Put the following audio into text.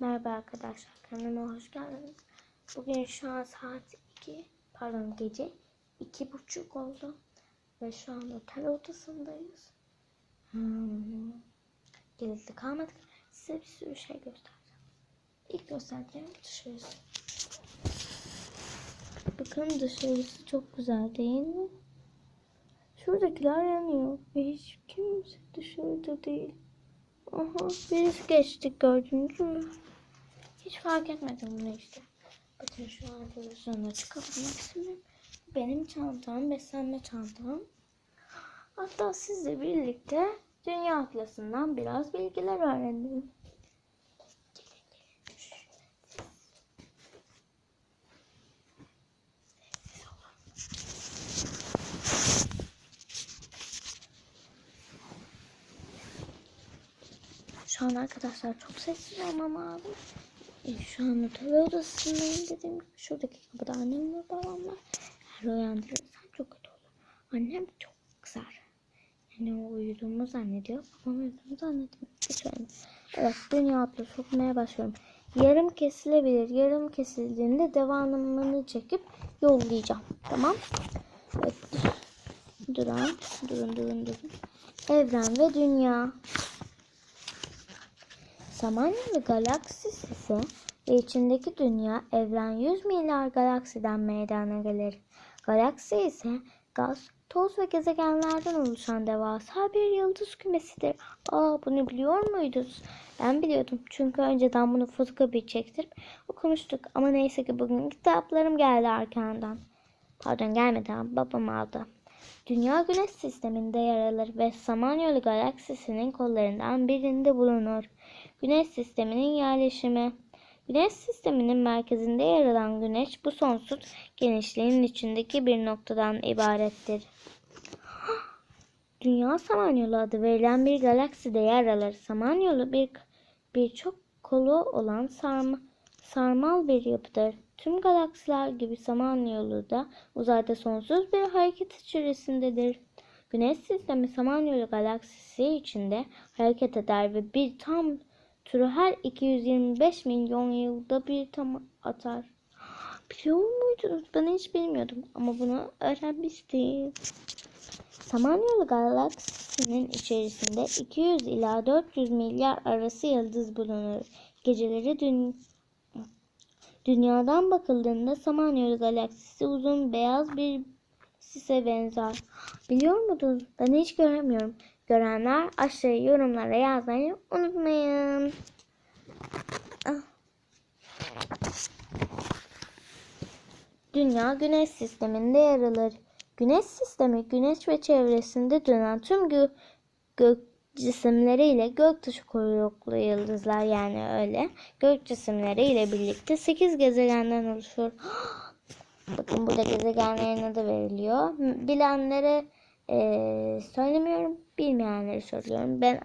Merhaba arkadaşlar, kanalıma hoş geldiniz. Bugün şu an saat 2, pardon gece iki buçuk oldu. Ve şu an otel odasındayız. Hmm. Gizli kalmadık. Size bir sürü şey göstereceğim. İlk göstereceğim dışarısı. Bakın dışarısı çok güzel değil mi? Şuradakiler yanıyor. Ve hiç kimse dışarıda değil. Aha birisi geçti gördünüz mü? Hiç fark etmedim bunu işte. Bakın şu an televizyonu açık kapatmak istemiyorum. Benim çantam, beslenme çantam. Hatta sizle birlikte Dünya Atlası'ndan biraz bilgiler öğrendim. Şu an arkadaşlar çok sessiz olmam lazım. E, şu an otel odasındayım dediğim gibi. Şuradaki kapıda annem ve babam var. Eğer uyandırırsam çok kötü olur. Annem çok kızar. Yani o uyuduğumu zannediyor. Babam uyuduğumu zannetmiyor. Lütfen. Evet dünya atlası okumaya başlıyorum. Yarım kesilebilir. Yarım kesildiğinde devamını çekip yollayacağım. Tamam. Evet. Duran. Durun durun durun. Evren ve dünya. Samanyolu galaksisi ve içindeki dünya evren 100 milyar galaksiden meydana gelir. Galaksi ise gaz, toz ve gezegenlerden oluşan devasa bir yıldız kümesidir. Aa bunu biliyor muydunuz? Ben biliyordum çünkü önceden bunu fotokopi çektirip okumuştuk. Ama neyse ki bugün kitaplarım geldi arkandan. Pardon gelmedi babam aldı. Dünya güneş sisteminde yer alır ve Samanyolu galaksisinin kollarından birinde bulunur. Güneş sisteminin yerleşimi. Güneş sisteminin merkezinde yer alan güneş bu sonsuz genişliğin içindeki bir noktadan ibarettir. Dünya Samanyolu adı verilen bir galakside yer alır. Samanyolu bir birçok kolu olan sarma, sarmal bir yapıdır. Tüm galaksiler gibi Samanyolu da uzayda sonsuz bir hareket içerisindedir. Güneş sistemi Samanyolu galaksisi içinde hareket eder ve bir tam turu her 225 milyon yılda bir tam atar. Biliyor muydunuz? Ben hiç bilmiyordum ama bunu öğrenmiştim. Samanyolu galaksisinin içerisinde 200 ila 400 milyar arası yıldız bulunur. Geceleri dün Dünyadan bakıldığında Samanyolu galaksisi uzun beyaz bir sise benzer. Biliyor muydunuz? Ben hiç göremiyorum. Görenler aşağıya yorumlara yazmayı unutmayın. Ah. Dünya Güneş sisteminde yer alır. Güneş sistemi güneş ve çevresinde dönen tüm gö gök cisimleriyle göktaşı kuyruklu yıldızlar yani öyle gök cisimleriyle birlikte 8 gezegenden oluşur. Bakın burada gezegenlerin adı veriliyor. Bilenlere eee, söylemiyorum, bilmeyenleri söylüyorum. Ben